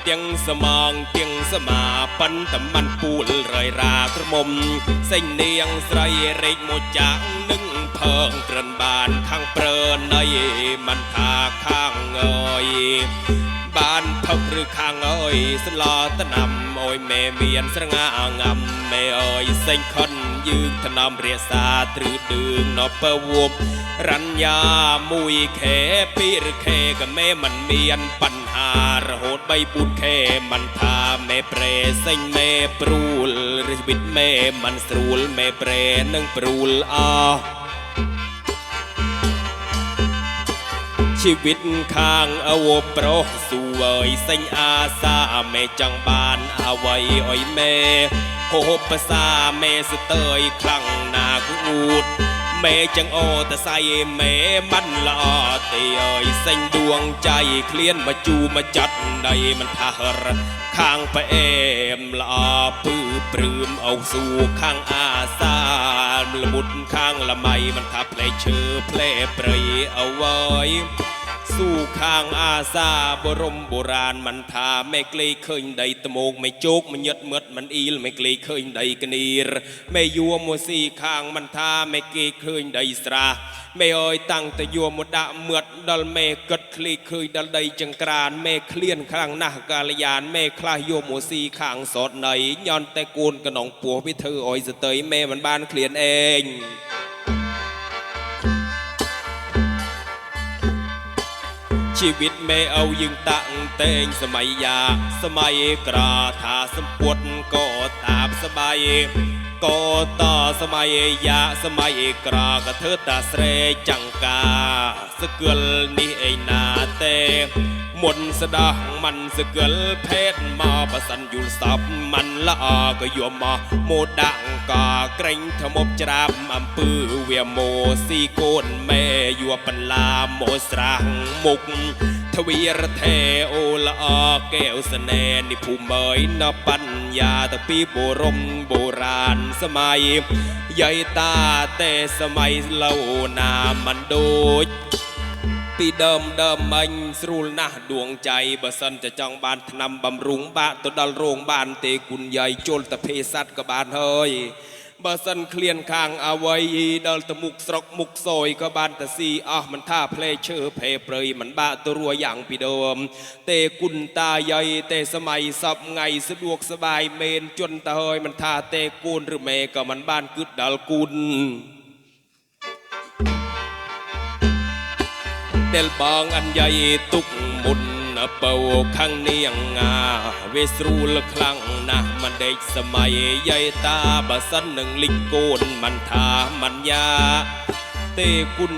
เตียงสมองเตียงสมาปันตำมันปูลรอยรากระมมเส้นเนียงใสเริกโมจังนึ่งเพิงเกรนบานข้างเปรนในมันทาข้างเอยบานพิกหรือข้างเอยสลอตะนำโอยแมเมียนสระงางำแมเอ้ยเส้นคอนยืดถนอมเรียสาตรือดึงนอเะวบรัญญามุยเขปีหรือเคกับเมมันเมียนปัญหารห បីពូតខែមិនថាមេប្រេសេញមេព្រួលឬជីវិតមេមិនស្រួលមេប្រេនឹងព្រួលអស់ជីវិតខាងអវប្រុសសួរអើយសេញអាសាមេចង់បានអ្វីអុយមេហូបភាសាមេស្ទើយខ្លាំងណាគូត แม่จังโอแต่ใส่แม่มันละเตยเส้นดวงใจเคลียนมาจูมาจัดในมันทหาร์ข้างไปเอมละปื้ปรืมเอาสู่ข้างอาซามละมุดข้างละไมมันทับเพลเชื่อเพลเปรยเอาไว้ สู้ข้างอาซาบรมโบราณมันทาไม่เกลยเคยใดตมกไม่โจกมันยัดเมืดมันอีลไม่เกลยเคยใดกนีรไม่ยัวมัวสีข้างมันทาไม่เกลยเคยใดสระไม่อ้อยตั้งแต่ยัวมดะเมือดดลเมกัดคลีเคยดลใดจังกรานเมเคลียนครั้งหน้ากาลยานเมคลายโยมัวสีข้างสอดไหนย้อนแต่กูลกระหนองปัวพิเธออ้อยสเตยเมมันบานเคลียนเอง ជីវិតមេអូវយើងតាក់តែងសម័យយ៉ាសម័យក្រាថាសម្ពុតក៏តាបសបាយកតសម័យយ៉ាសម័យក្រាក៏ធ្វើតាស្រេចង្ការសកលនេះឯណាទេ มนต์สดังมันสเกลเพศมาประสันอยู่สับมันละอาก็ยมมาโมดังกาเกรงทมบจรามอำปือเวียโมสีโกนแม่ยัวปันลาโมสรังมุก ทวีรเทโอละออแก้วสแนนิภูมิเมยนปัญญาตะปีโบรมโบราณสมัยใหญ่ตาแต่สมัยเล่านามันโดย ពីដើមដើមមិញស្រួលណាស់ដួងใจបើសិនจะចង់បានថ្នាំបំរុងបាក់ទៅដល់រោងបានទេគុណយាយជលតភេសัตក៏បានហើយបើសិនឃ្លានខាងអវ័យដល់ទៅមុខស្រុកមុខសយក៏បានតស៊ីអស់មិនថាផ្លេឈើភេព្រៃមិនបាក់ទៅរួយ៉ាងពីដើមទេគុណតាយាយទេសម័យសពថ្ងៃស្ដួកសបាយមែនជន់ទៅហើយមិនថាទេគូនឬមេក៏មិនបានគិតដល់គុណ del bang an yai tuk mun เป่าข้างเนียงงาเวสรูละครั้งนะมันเด็กสมัยใหญ่ตาบะสันหนึ่งลิงโกนมันทามันยาเตกุญ